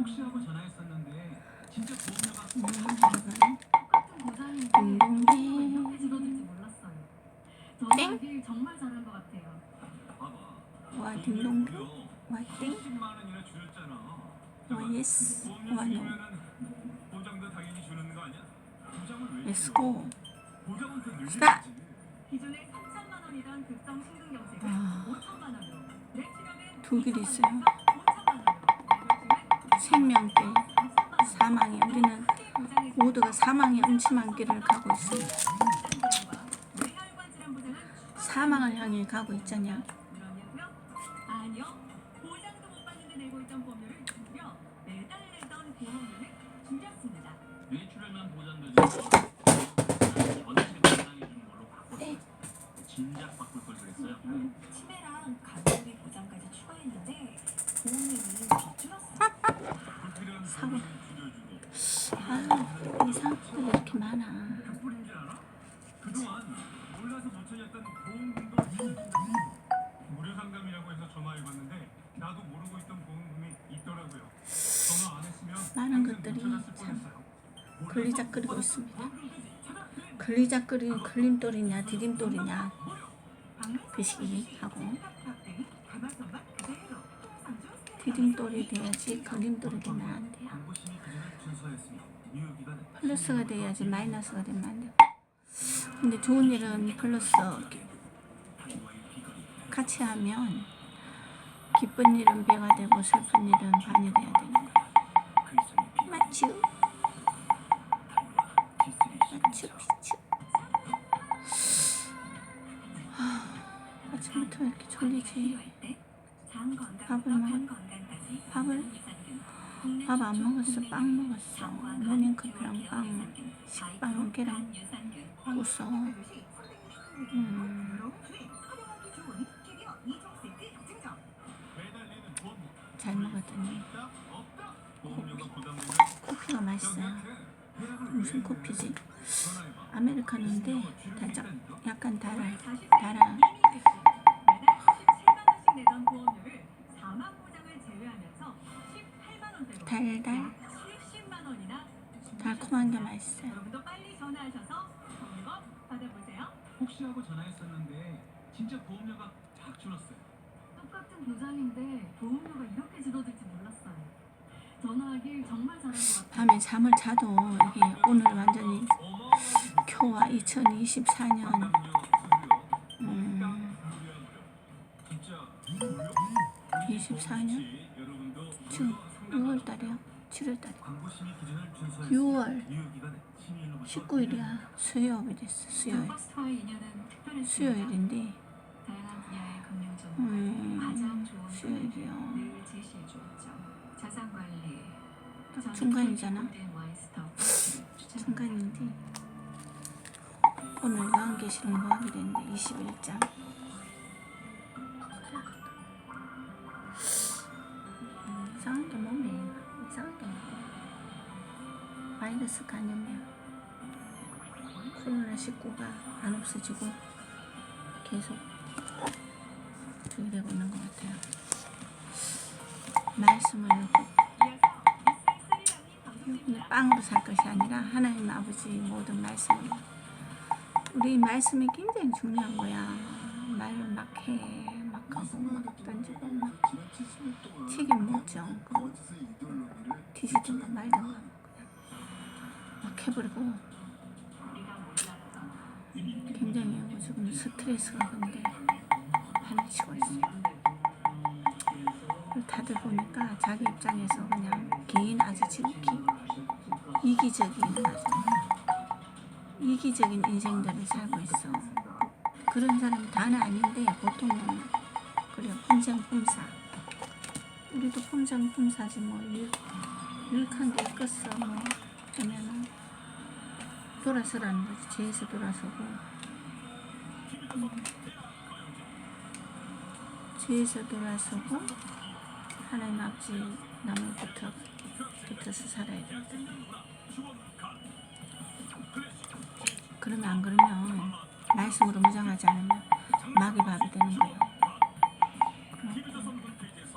혹시 하고 전화했었는데 진짜 보험료가 들어가는 똑같은 보장인데 딩동댕. 이렇게 줄어들지 몰랐어요. 땡? 전화하길 정말 잘한 것 같아요. 봐봐. 와 딩동 보험료 와 땡. 30만 원이나 줄였잖아. 와 예스 보험료 와 노. 줄이면은 보장도 당연히 주는 거 아니야? 보장을 왜 렛츠 줄여? 고. 보장은 더 스탑. 늘려야지. 기존에 3천만 원이던 급성 심근경색을 아. 5천만 원으로 뇌출혈은 두길 2천만 있어요. 생명대 사망에 우리는 모두가 사망의 음침한 길을 가고 있습니다. 사망을 향해 가고 있잖냐. 그러냐고요? 아니요. 보 아 이상한 것들이 이렇게 많아. 상담이라고 많은 것들이 참 걸리작거리고 못 있습니다. 걸리작거리는 걸림돌이냐 디딤돌이냐. 그 시기 하고 디딤돌이 돼야지 걸림돌이 되면 안 돼요. 플러스가 돼야지 마이너스가 되면 안 돼요. 근데 좋은 일은 플러스 같이 하면 기쁜 일은 배가 되고 슬픈 일은 반이 돼야 되는 비거리 맞죠? 비추. 하, 아침부터 왜 이렇게 졸리지? 밥을 먹었 밥을 밥 안 먹었어. 빵 먹었어. 모닝커피랑 빵, 식빵, 계란 구웠어. 음, 잘 먹었더니 커피가 맛있어요. 무슨 왜 커피지? 아메리카노인데 달짝 약간 달아. 달아. 달달 약 70만 원이나 달콤한 게 맛있어요. 여러분도 빨리 전화하셔서 좋은 거 받아보세요. 혹시 하고 전화했었는데 진짜 보험료가 쫙 줄었어요. 똑같은 보장인데 보험료가 이렇게 줄어들지 몰랐어요. 전화하길 정말 잘한 것 같아요. 밤에 잠을 자도 이게 오늘 완전히 교와 2024년 음, 24년? 지금 6월 달이요? 7월 달이요? 6월 19일이야. 수요일이 됐어. 수요일. 수요일인데 음, 딱 중간이잖아. 중간. 중간인데 오늘 요한계시록 뭐 하게 됐는데 21장 바이러스 감염이야 코로나19가 안 없어지고 계속 저기 되고 있는 것 같아요. 말씀을 오늘 빵으로 살 것이 아니라 하나님 아버지 모든 말씀을 우리 말씀이 굉장히 중요한 거야. 말을 막 해, 막 하고 막 던지고 막 책임 묻죠. 그 뒤지든가 말든가 막 해버리고 굉장히 요즘 스트레스가 근데 반치고 있어요. 다들 보니까 자기 입장에서 그냥 개인 아주 지극히 이기적인 아주 이기적인 인생들을 살고 있어. 그런 사람 다는 아닌데 보통은 그래 품성품사. 우리도 품성품사지 뭐 일, 일한 게 있겠어. 뭐 하면은 돌아서라는 거지 죄에서 돌아서고 음. 죄에서 돌아서고 하나님 아버지 나무 붙어 붙어서 살아야 돼. 그러면 안 그러면 말씀으로 무장하지 않으면 마귀 밥이 되는 거예요.